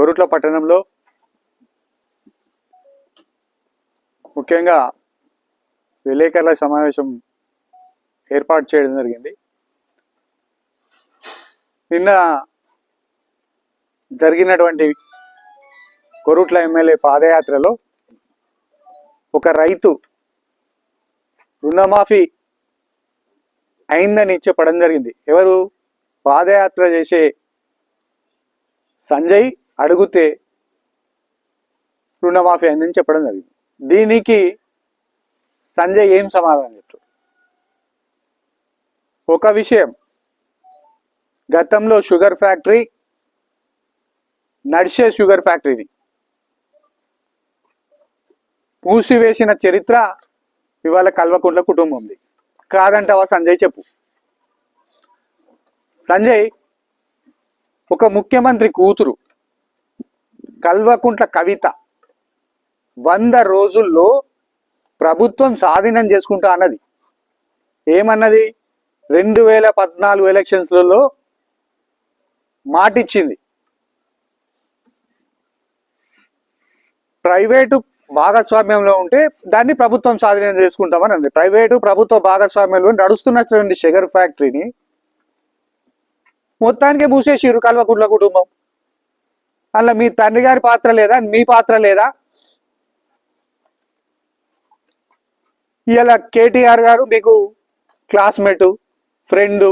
కోరుట్ల పట్టణంలో ముఖ్యంగా విలేకరుల సమావేశం ఏర్పాటు చేయడం జరిగింది. నిన్న జరిగినటువంటి కొరుట్ల ఎమ్మెల్యే పాదయాత్రలో ఒక రైతు రుణమాఫీ అయిందని చెప్పడం జరిగింది. ఎవరు? పాదయాత్ర చేసే సంజయ్ అడిగితే రుణమాఫీ అయిందని చెప్పడం జరిగింది. దీనికి సంజయ్ ఏం సమాధానం చెప్తాడు ఒక విషయం. గతంలో షుగర్ ఫ్యాక్టరీ నడిచే షుగర్ ఫ్యాక్టరీని మూసివేసిన చరిత్ర ఇవాళ కల్వకుంట్ల కుటుంబంది కాదంటావా సంజయ్ చెప్పు. సంజయ్ ఒక ముఖ్యమంత్రి కూతురు కల్వకుంట్ల కవిత. వంద రోజుల్లో ప్రభుత్వం స్వాధీనం చేసుకుంటా అన్నది. ఏమన్నది? రెండు వేల పద్నాలుగు ఎలక్షన్స్లలో మాటిచ్చింది. ప్రైవేటు భాగస్వామ్యంలో ఉంటే దాన్ని ప్రభుత్వం స్వాధీనం చేసుకుంటామని అంది ప్రైవేటు ప్రభుత్వ భాగస్వామ్యంలో నడుస్తున్నటువంటి షుగర్ ఫ్యాక్టరీని మొత్తానికి మూసేసిరు కల్వకుంట్ల కుటుంబం. అలా మీ తండ్రి గారి పాత్ర లేదా? మీ పాత్ర లేదా? ఇలా కేటీఆర్ గారు మీకు క్లాస్మేటు ఫ్రెండు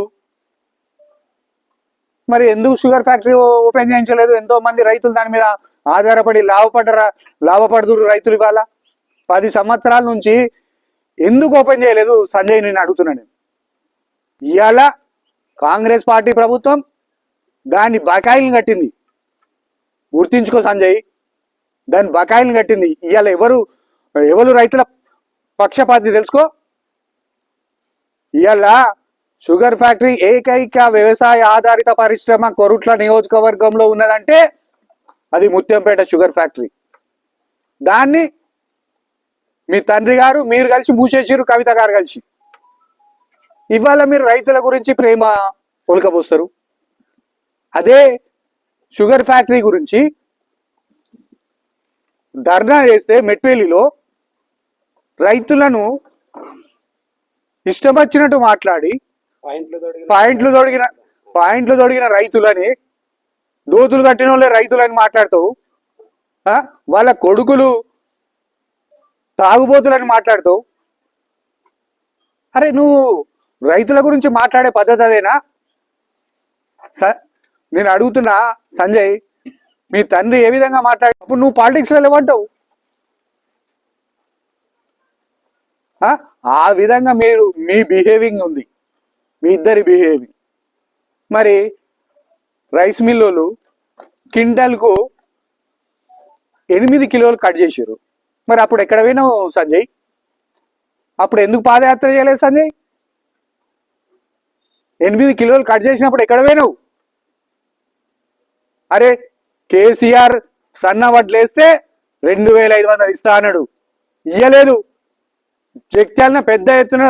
మరి ఎందుకు షుగర్ ఫ్యాక్టరీ ఓపెన్ చేయించలేదు? ఎంతో మంది రైతులు దాని మీద ఆధారపడి లాభపడరా లాభపడుతురు రైతులు ఇవాళ? పది సంవత్సరాల నుంచి ఎందుకు ఓపెన్ చేయలేదు? సంజయ్ నేను. అడుగుతున్నాను ఇవాళ కాంగ్రెస్ పార్టీ ప్రభుత్వం దాని బకాయిలు కట్టింది. గుర్తించుకో సంజయ్. దాని బకాయిలు కట్టింది. ఇవాళ ఎవరు ఎవరు రైతుల పక్షపాతి తెలుసుకో? ఇవాళ షుగర్ ఫ్యాక్టరీ ఏకైక వ్యవసాయ ఆధారిత పరిశ్రమ కొరుట్ల నియోజకవర్గంలో ఉన్నదంటే అది ముత్యంపేట షుగర్ ఫ్యాక్టరీ. దాన్ని మీ తండ్రి గారు మీరు కలిసి మూసేసారు కవిత గారు కలిసి. ఇవాళ మీరు రైతుల గురించి ప్రేమ ఉలకబోస్తారు అదే షుగర్ ఫ్యాక్టరీ గురించి ధర్నా చేస్తే మెట్పల్లిలో రైతులను ఇష్టం వచ్చినట్టు మాట్లాడి పాయింట్లు తొడిగిన పాయింట్లు తొడిగిన రైతులని దోతులు కట్టిన వాళ్ళే రైతులని మాట్లాడుతావు? వాళ్ళ కొడుకులు తాగుబోతులని మాట్లాడుతావు? అరే నువ్వు రైతుల గురించి మాట్లాడే పద్ధతి అదేనా? నేను అడుగుతున్నా సంజయ్ మీ తండ్రి ఏ విధంగా మాట్లాడు అప్పుడు నువ్వు పాలిటిక్స్లో లేవంటావు. ఆ? ఆ విధంగా మీరు మీ బిహేవింగ్ ఉంది. మీ ఇద్దరి బిహేవింగ్ మరి రైస్ మిల్లులు కింటల్కు ఎనిమిది కిలోలు కట్ చేసారు మరి అప్పుడు ఎక్కడ పోయినావు సంజయ్? అప్పుడు ఎందుకు పాదయాత్ర చేయలేదు సంజయ్? ఎనిమిది కిలోలు కట్ చేసినప్పుడు ఎక్కడ పోయినావు? అరే కేసీఆర్ సన్న వడ్లేస్తే రెండు వేల ఐదు వందలు ఇస్తా అన్నాడు. ఇయ్యలేదు. జగ్త్యాలన పెద్ద ఎత్తున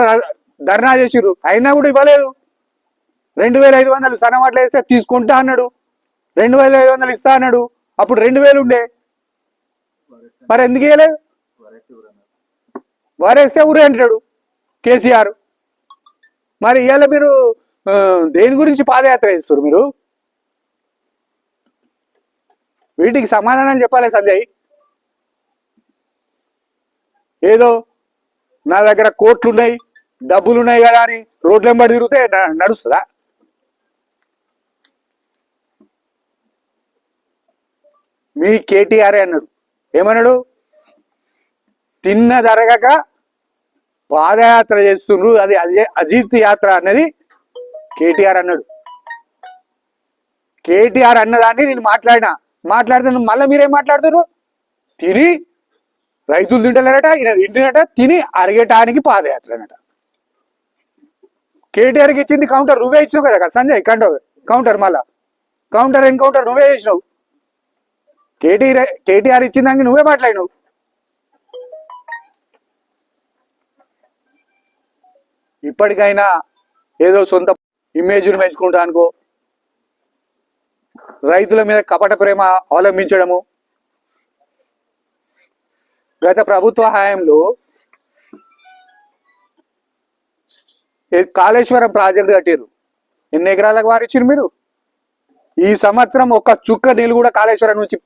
ధర్నా చేసిర్రు. అయినా కూడా ఇవ్వలేదు. రెండు వేల ఐదు వందలు సన్నమాటలు వేస్తే తీసుకుంటా అన్నాడు. రెండు వేల ఐదు వందలు ఇస్తా అన్నాడు. అప్పుడు రెండు వేలు ఉండే. మరి ఎందుకు ఇవ్వలేదు వారేస్తే ఊరే అంటాడు కేసీఆర్. మరి ఇవాళ మీరు దేని గురించి పాదయాత్ర చేస్తారు మీరు? వీటికి సమాధానం చెప్పాలి సంజయ్. ఏదో నా దగ్గర కోట్లు ఉన్నాయి డబ్బులు ఉన్నాయి కదా అని రోడ్ల వెంబడి తిరిగితే న- నడుస్తుందా? మీ కేటీఆర్ అన్నాడు? ఏమన్నాడు? తిన్న జరగక పాదయాత్ర చేస్తుండ్రు అది అజే అజిత్ యాత్ర అన్నది కేటీఆర్ అన్నాడు. కేటీఆర్ అన్నదాన్ని నేను మాట్లాడినా మాట్లాడుతున్నాను మళ్ళీ మీరేం మాట్లాడుతున్నారు? తిని రైతులు తింటలేరట ఈయన తింటున్నట తిని అరగటానికి పాదయాత్ర అనట కేటీఆర్కి ఇచ్చింది కౌంటర్ నువ్వే ఇచ్చినావు కదా సంజయ్ కంటో కౌంటర్ మళ్ళా. కౌంటర్ ఎన్కౌంటర్ నువ్వే చేసినావు. కేటీఆర్ కేటీఆర్ ఇచ్చిన దానికి నువ్వే మాట్లాడినావు. ఇప్పటికైనా ఏదో సొంత ఇమేజ్ను పెంచుకుంటా అనుకో రైతుల మీద కపట ప్రేమ అవలంబించడము. గత ప్రభుత్వ హయాంలో కాళేశ్వరం ప్రాజెక్ట్ కట్టారు ఎన్ని ఎకరాలకు వారిచ్చారు మీరు? ఈ సంవత్సరం ఒక్క చుక్క నీళ్ళు కూడా కాళేశ్వరం నుంచి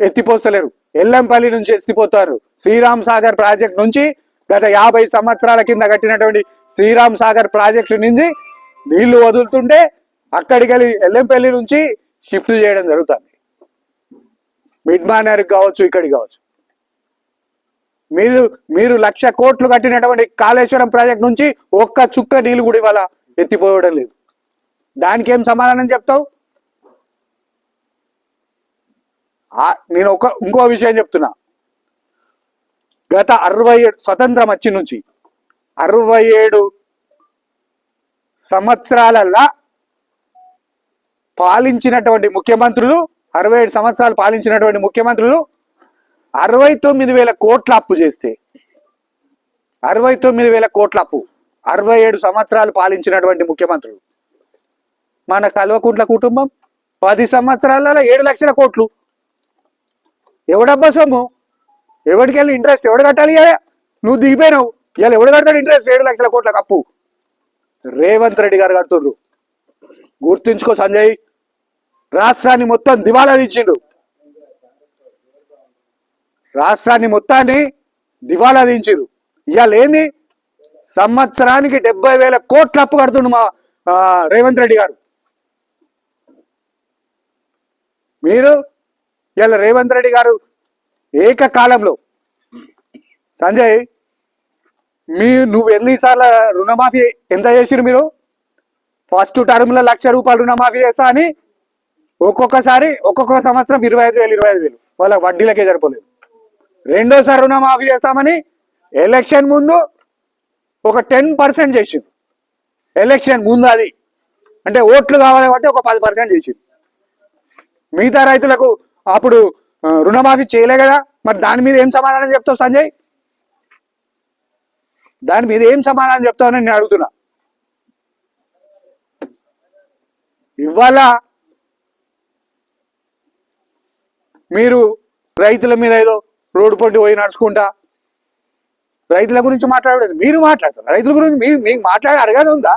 ఎత్తిపోస్తలేరు. ఎల్లంపల్లి నుంచి ఎత్తిపోతారు. శ్రీరామ్ సాగర్ ప్రాజెక్ట్ నుంచి గత యాభై సంవత్సరాల కింద కట్టినటువంటి శ్రీరామ్ సాగర్ ప్రాజెక్టు నుంచి నీళ్ళు వదులుతుంటే అక్కడికి వెళ్ళి ఎల్లంపల్లి నుంచి షిఫ్ట్ చేయడం జరుగుతుంది. మిడ్ మానర్కి కావచ్చు ఇక్కడికి కావచ్చు. మీరు మీరు లక్ష కోట్లు కట్టినటువంటి కాళేశ్వరం ప్రాజెక్ట్ నుంచి ఒక్క చుక్క నీళ్ళు కూడా ఇవాళ ఎత్తిపోవడం లేదు. దానికి ఏం సమాధానం చెప్తావు? నేను ఒక ఇంకో విషయం చెప్తున్నా. గత అరవై ఏడు స్వతంత్రం వచ్చి నుంచి అరవై ఏడు సంవత్సరాలల్లా పాలించినటువంటి ముఖ్యమంత్రులు అరవై ఏడు సంవత్సరాలు పాలించినటువంటి ముఖ్యమంత్రులు అరవై తొమ్మిది వేల కోట్ల అప్పు చేస్తే అరవై తొమ్మిది వేల కోట్ల అప్పు అరవై ఏడు సంవత్సరాలు పాలించినటువంటి ముఖ్యమంత్రులు. మన కల్వకుంట్ల కుటుంబం పది సంవత్సరాలలో ఏడు లక్షల కోట్లు. ఎవడబ్బా సొమ్ము? ఎవరికి వెళ్ళి ఇంట్రెస్ట్ ఎవడు కట్టాలి నువ్వు దిగిపోయినావు. ఇవాళ ఎవడు కడతాడు ఇంట్రెస్ట్ ఏడు లక్షల కోట్ల అప్పు. రేవంత్ రెడ్డి గారు కడుతుండ్రు. గుర్తుంచుకో సంజయ్. రాష్ట్రాన్ని మొత్తం దివాలా దించిండు రాష్ట్రాన్ని మొత్తాన్ని దివాలా దించిరు ఇవాళ ఏంది? సంవత్సరానికి డెబ్బై వేల కోట్ల అప్పు కడుతుండు మా రేవంత్ రెడ్డి గారు. మీరు ఇవాళ రేవంత్ రెడ్డి గారు ఏకకాలంలో సంజయ్ మీ నువ్వు ఎన్నిసార్లు రుణమాఫీ ఎంత చేసిరు మీరు? ఫస్ట్ టర్మ్లో లక్ష రూపాయలు రుణమాఫీ చేస్తా అని ఒక్కొక్కసారి ఒక్కొక్క సంవత్సరం ఇరవై ఐదు వేలు ఇరవై ఐదు వేలు. వాళ్ళ వడ్డీలకే సరిపోలేదు. రెండోసారి రుణమాఫీ చేస్తామని ఎలక్షన్ ముందు ఒక టెన్ పర్సెంట్ చేసిండు. ఎలక్షన్ ముందు అది. అంటే ఓట్లు కావాలి కాబట్టి ఒక పది పర్సెంట్ చేసిండు. మిగతా రైతులకు అప్పుడు రుణమాఫీ చేయలే కదా. మరి దాని మీద ఏం సమాధానం చెప్తావు సంజయ్? దాని మీద ఏం సమాధానం చెప్తావని నేను అడుగుతున్నా. ఇవాళ మీరు రైతుల మీద ఏదో రోడ్డు పొంటి పోయి నడుచుకుంటా రైతుల గురించి మాట్లాడలేదు మీరు మాట్లాడతారు. రైతుల గురించి మీరు మీకు మాట్లాడే అడగదు ఉందా?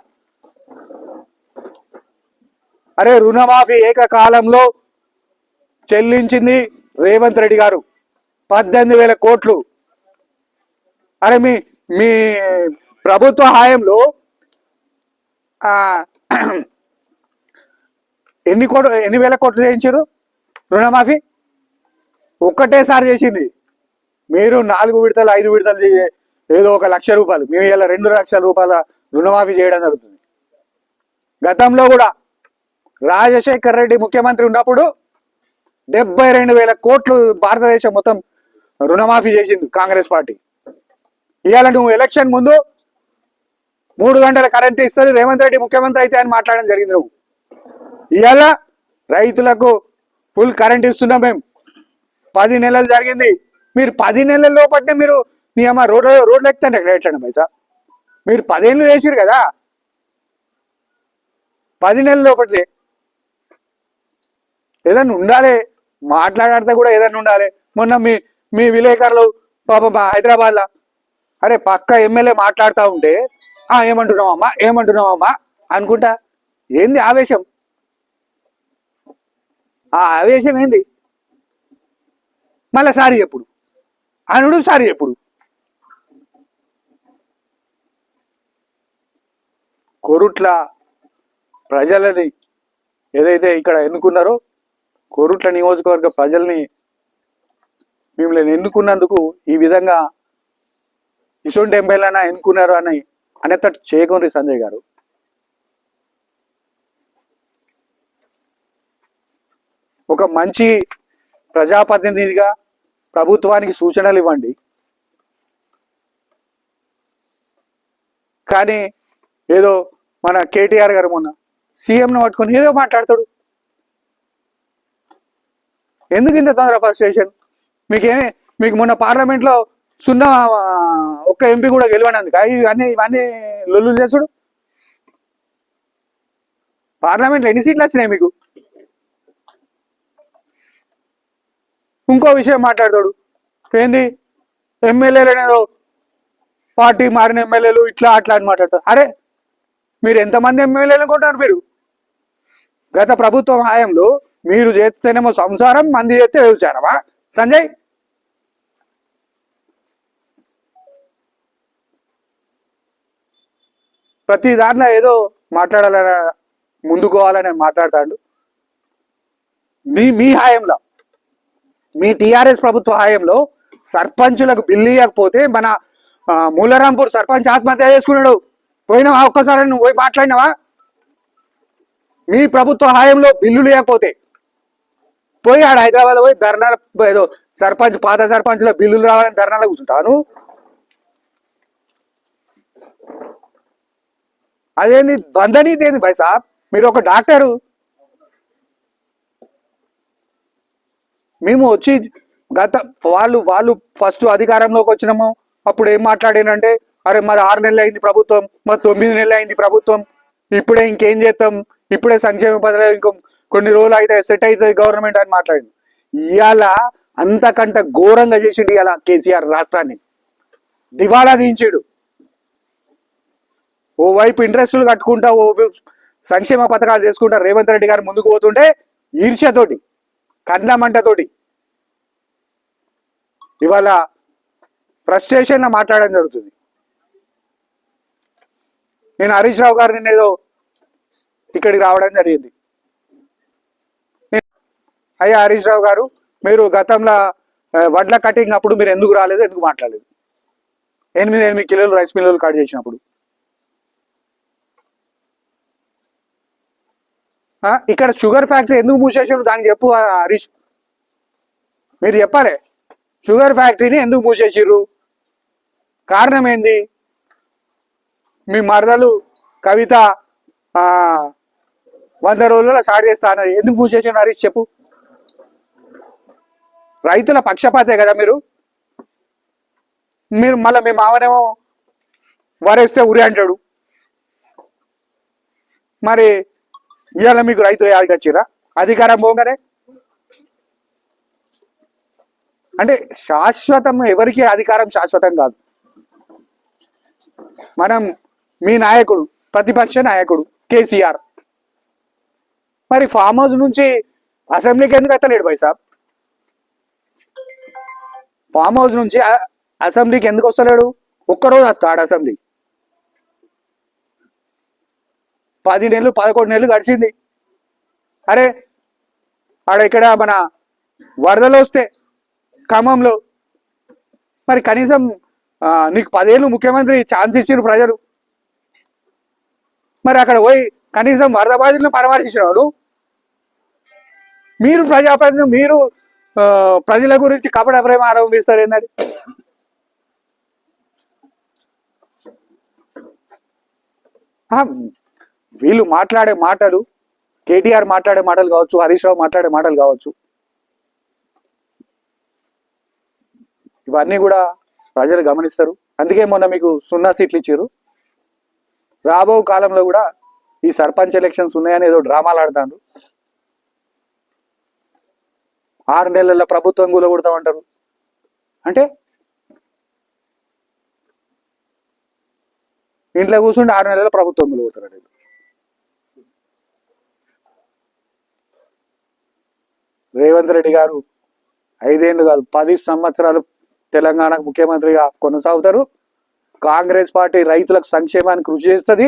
అరే రుణమాఫీ ఏకకాలంలో చెల్లించింది రేవంత్ రెడ్డి గారు. పద్దెనిమిది వేల కోట్లు. అరే మీ మీ ప్రభుత్వ హాయంలో ఎన్ని కోట్లు ఎన్ని వేల కోట్లు చేయించారు రుణమాఫీ? ఒక్కటేసారి చేసింది. మీరు నాలుగు విడతలు ఐదు విడతలు ఏదో ఒక లక్ష రూపాయలు మేము ఇలా రెండు లక్షల రూపాయల రుణమాఫీ చేయడం జరుగుతుంది. గతంలో కూడా రాజశేఖర్ రెడ్డి ముఖ్యమంత్రి ఉన్నప్పుడు డెబ్బై రెండు వేల కోట్లు భారతదేశం మొత్తం రుణమాఫీ చేసింది కాంగ్రెస్ పార్టీ. ఇవాళ నువ్వు ఎలక్షన్ ముందు మూడు గంటల కరెంట్ ఇస్తారు రేవంత్ రెడ్డి ముఖ్యమంత్రి అయితే అని మాట్లాడడం జరిగింది నువ్వు. ఇవాళ రైతులకు ఫుల్ కరెంట్ ఇస్తున్నాం మేము. పది నెలలు జరిగింది. మీరు పది నెలల లోపట్నే మీరు మీ అమ్మ రోడ్ల రోడ్లు ఎక్కుతాండి ఎక్కడ ఎట్లా పైసా మీరు పదేళ్ళు వేసిరు కదా. పది నెలల లోపట్లే ఏదన్నా ఉండాలి. మాట్లాడితే కూడా ఏదన్నా ఉండాలి. మొన్న మీ మీ విలేకరులు పాపం హైదరాబాద్లో. అరే పక్క ఎమ్మెల్యే మాట్లాడుతూ ఉంటే ఆ ఏమంటున్నావమ్మా ఏమంటున్నావమ్మా అనుకుంటా. ఏంది ఆవేశం? ఆ ఆవేశం ఏంది? మళ్ళీ సారీ ఎప్పుడు? అనుడు సారీ ఎప్పుడు? కొరుట్ల ప్రజలని ఏదైతే ఇక్కడ ఎన్నుకున్నారో కొరుట్ల నియోజకవర్గ ప్రజల్ని మిమ్మల్ని ఎన్నుకున్నందుకు ఈ విధంగా ఇసొంటి ఎంపీలైనా ఎన్నుకున్నారు అని అనేటట్టు చేయకుండా సంజయ్ గారు. ఒక మంచి ప్రజాప్రతినిధిగా ప్రభుత్వానికి సూచనలు ఇవ్వండి. కానీ ఏదో మన కేటీఆర్ గారు మొన్న సీఎంను పట్టుకొని ఏదో మాట్లాడతాడు. ఎందుకు ఇంత తొందర ఫ్రస్ట్రేషన్ మీకేమి మీకు మొన్న పార్లమెంట్లో సున్నా ఒక్క ఎంపీ కూడా గెలవనందుక. ఇవన్నీ ఇవన్నీ లొల్లు చేసుడు పార్లమెంట్లో ఎన్ని సీట్లు వచ్చినాయి మీకు? ఇంకో విషయం మాట్లాడతాడు. ఏంది? ఎమ్మెల్యేలు అనేదో పార్టీ మారిన ఎమ్మెల్యేలు ఇట్లా అట్లా అని మాట్లాడతారు. అరే మీరు ఎంతమంది ఎమ్మెల్యేలు కొంటారు మీరు? గత ప్రభుత్వం హాయంలో మీరు చేస్తేనేమో సంసారం మంది చేస్తే వ్యభిచారమా? సంజయ్! ప్రతి దాంట్లో ఏదో మాట్లాడాలని ముందుకోవాలని మాట్లాడతాడు. మీ మీ హాయంలో. మీ టిఆర్ఎస్ ప్రభుత్వ హాయంలో సర్పంచులకు బిల్లు ఇవ్వకపోతే మన మూలరాంపూర్ సర్పంచ్ ఆత్మహత్య చేసుకున్నాడు. పోయినావా ఒక్కసారి నువ్వు పోయి మాట్లాడినావా? మీ ప్రభుత్వ హాయంలో బిల్లులు ఇవ్వకపోతే. పోయి ఆడ హైదరాబాద్ పోయి ధర్నాల ఏదో సర్పంచ్ పాత సర్పంచ్లో బిల్లులు రావాలని ధర్నాలో కూర్చుంటాను అదేంది బంధనీతి ఏంది భాయ్ సాబ్? మీరు ఒక డాక్టరు. మేము వచ్చి గత వాళ్ళు వాళ్ళు ఫస్ట్ అధికారంలోకి వచ్చినాము. అప్పుడు ఏం మాట్లాడానంటే అరే మరి ఆరు నెలలు అయింది ప్రభుత్వం మరి తొమ్మిది నెలలు అయింది ప్రభుత్వం. ఇప్పుడే ఇంకేం చేస్తాం? ఇప్పుడే సంక్షేమ పథకాలు ఇంకో కొన్ని రోజులు అయితే సెట్ అవుతుంది గవర్నమెంట్ అని మాట్లాడింది. ఇవాళ అంతకంటే ఘోరంగా చేసిండు ఇవాళ కేసీఆర్ రాష్ట్రాన్ని. దివాలా దించాడు. ఓవైపు ఇంట్రెస్టులు కట్టుకుంటా ఓ సంక్షేమ పథకాలు చేసుకుంటా రేవంత్ రెడ్డి గారు ముందుకు పోతుంటే ఈర్ష్యతోటి కన్నమంటతోటి ఇవాళ ఫ్రస్ట్రేషన్ మాట్లాడడం జరుగుతుంది. నేను హరీష్ రావు గారు నిన్నేదో ఇక్కడికి రావడం జరిగింది. అయ్యా హరీష్ రావు గారు మీరు గతంలో వడ్ల కటింగ్ అప్పుడు మీరు ఎందుకు రాలేదు ఎందుకు మాట్లాడలేదు? ఎనిమిది ఎనిమిది కిలోలు రైస్ మిల్లులు కట్ చేసినప్పుడు. ఇక్కడ షుగర్ ఫ్యాక్టరీ ఎందుకు మూసేసారు దానికి చెప్పు హరీష్. మీరు చెప్పాలి. షుగర్ ఫ్యాక్టరీని ఎందుకు మూసేసారు కారణం ఏంది మీ మరదలు కవిత వంద రోజుల్లో స్టార్ట్ చేస్తా అన్నది. ఎందుకు మూసేసారు హరీష్ చెప్పు. రైతుల పక్షపాతే కదా మీరు. మీరు మళ్ళీ మీ మావనేమో వరేస్తే ఉరి అంటాడు. మరి ఇవాళ మీకు రైతులు యాడికి వచ్చిరా అధికారం పోగానే? అంటే శాశ్వతం ఎవరికి అధికారం శాశ్వతం కాదు. మనం మీ నాయకుడు ప్రతిపక్ష నాయకుడు కేసీఆర్. మరి ఫామ్ హౌస్ నుంచి అసెంబ్లీకి ఎందుకు ఎత్తలేడు భాయ్ సాబ్ ఫామ్ హౌస్ నుంచి అసెంబ్లీకి ఎందుకు వస్తలేడు? ఒక్కరోజు వస్తాడు అసెంబ్లీ. పది నెలలు పదకొండు నెలలు గడిచింది. అరే ఆడ ఇక్కడ మన వరదలు వస్తే ఖమ్మంలో మరి కనీసం నీకు పదేళ్ళు ముఖ్యమంత్రి ఛాన్స్ ఇచ్చారు ప్రజలు. మరి అక్కడ పోయి కనీసం వరద బాధితులను పరామర్శించినాడు మీరు ప్రజాప్రతినిధులు మీరు ప్రజల గురించి కపట ప్రేమ ఆరంభిస్తారు ఏంటంటే ఆ, వీళ్ళు మాట్లాడే మాటలు కేటీఆర్ మాట్లాడే మాటలు కావచ్చు హరీష్ రావు మాట్లాడే మాటలు కావచ్చు. ఇవన్నీ కూడా ప్రజలు గమనిస్తారు. అందుకే మొన్న మీకు సున్నా సీట్లు ఇచ్చారు రాబో కాలంలో కూడా ఈ సర్పంచ్ ఎలక్షన్స్ ఉన్నాయని ఏదో డ్రామాలు ఆడతారు ఆరు నెలల ప్రభుత్వం కూలగొడతామంటారు అంటే ఇంట్లో కూర్చుంటే ఆరు నెలల ప్రభుత్వం కూలగొడతారు రేవంత్ రెడ్డి గారు ఐదేళ్ళు కాదు పది సంవత్సరాలు తెలంగాణకు ముఖ్యమంత్రిగా కొనసాగుతారు. కాంగ్రెస్ పార్టీ రైతులకు సంక్షేమానికి కృషి చేస్తుంది.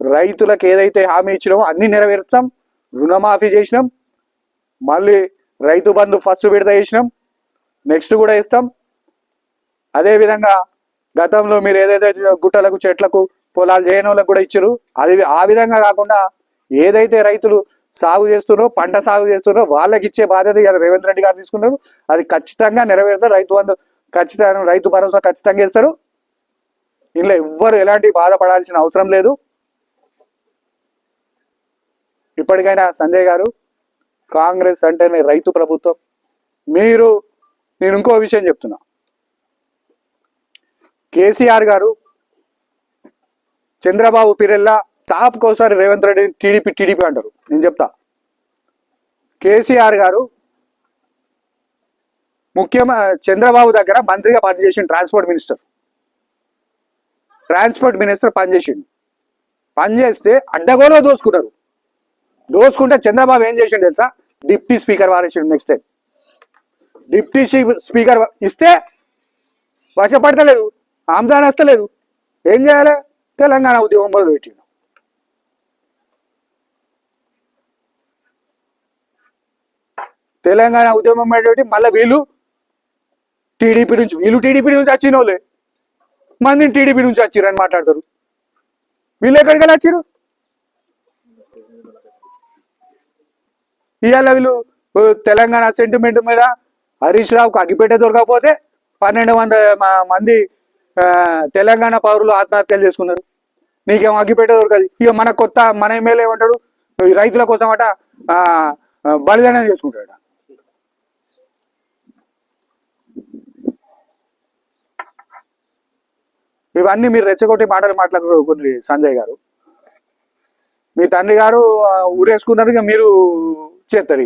రైతులకు ఏదైతే హామీ ఇచ్చినామో అన్ని నెరవేరుస్తాం. రుణమాఫీ చేసినాం. మళ్ళీ రైతు బంధు ఫస్ట్ విడత చేసినాం. నెక్స్ట్ కూడా ఇస్తాం అదేవిధంగా గతంలో మీరు ఏదైతే గుట్టలకు చెట్లకు పొలాలు చేయని కూడా ఇచ్చారు. అది ఆ విధంగా కాకుండా ఏదైతే రైతులు సాగు చేస్తున్నారో పంట సాగు చేస్తున్నారో వాళ్ళకి ఇచ్చే బాధ్యత ఇలా రేవంత్ రెడ్డి గారు తీసుకున్నారు. అది ఖచ్చితంగా నెరవేరుతారు రైతు బంధు ఖచ్చితంగా రైతు భరోసా ఖచ్చితంగా ఇస్తారు. ఇందులో ఎవ్వరు ఎలాంటి బాధపడాల్సిన అవసరం లేదు. ఇప్పటికైనా సంజయ్ గారు కాంగ్రెస్ అంటేనే రైతు ప్రభుత్వం. మీరు నేను ఇంకో విషయం చెప్తున్నా. కేసీఆర్ గారు చంద్రబాబు పిరెల్లా టాప్కి ఒకసారి రేవంత్ రెడ్డి టీడీపీ టీడీపీ అంటారు. నేను చెప్తా. కేసీఆర్ గారు ముఖ్యమంత్రి చంద్రబాబు దగ్గర మంత్రిగా పనిచేసిండు ట్రాన్స్పోర్ట్ మినిస్టర్. ట్రాన్స్పోర్ట్ మినిస్టర్ పనిచేసిండు. పనిచేస్తే అడ్డగోలో దోసుకున్నారు దోసుకుంటే చంద్రబాబు ఏం చేసిండు తెలుసా? డిప్టీ స్పీకర్ వారేసిండు నెక్స్ట్ టైం. డిప్టీ స్పీకర్ ఇస్తే వశపడతలేదు. ఆమ్దాన్ వస్తలేదు ఏం చేయాలి? తెలంగాణ ఉద్యమం మొదలు తెలంగాణ ఉద్యమం అనేటువంటి మళ్ళీ వీళ్ళు టీడీపీ నుంచి వీళ్ళు టీడీపీ నుంచి వచ్చిన వాళ్ళే మందిని టీడీపీ నుంచి వచ్చిరు అని మాట్లాడతారు. వీళ్ళు ఎక్కడికి వచ్చిర్రు? ఇవాళ వీళ్ళు తెలంగాణ సెంటిమెంట్ మీద హరీష్ రావుకు అగ్గిపెట్టే దొరకకపోతే పన్నెండు వంద మంది తెలంగాణ పౌరులు ఆత్మహత్యలు చేసుకున్నారు. నీకేం అగ్గిపెట్టే దొరకదు? ఇక మన కొత్త మన ఎమ్మెల్యే ఏమంటాడు? రైతుల కోసం అట ఆ, బలిదానం చేసుకుంటాడు ఇవన్నీ మీరు రెచ్చగొట్టి మాటలు మాట్లాడుకోండి సంజయ్ గారు. మీ తండ్రి గారు ఊరేసుకున్నారు ఇక మీరు చేస్తారు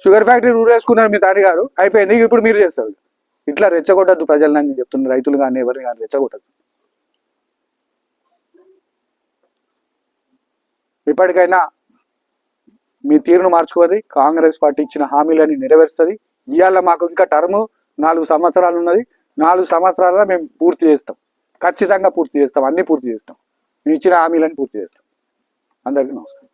షుగర్ ఫ్యాక్టరీ ఊరేసుకున్నారు మీ తండ్రి గారు అయిపోయింది ఇప్పుడు మీరు చేస్తారు. ఇట్లా రెచ్చగొట్టద్దు ప్రజలని నేను చెప్తున్నా రైతులు కానీ ఎవరిని కానీ రెచ్చగొట్టద్దు. ఇప్పటికైనా మీ తీరును మార్చుకోవాలి కాంగ్రెస్ పార్టీ ఇచ్చిన హామీలని నెరవేరుస్తుంది. ఇవాళ మాకు ఇంకా టర్మ్ నాలుగు సంవత్సరాలు ఉన్నది. నాలుగు సంవత్సరాలలో మేము పూర్తి చేస్తాం. ఖచ్చితంగా పూర్తి చేస్తాం. అన్నీ పూర్తి చేస్తాం. మేము ఇచ్చిన హామీలని పూర్తి చేస్తాం. అందరికీ నమస్కారం.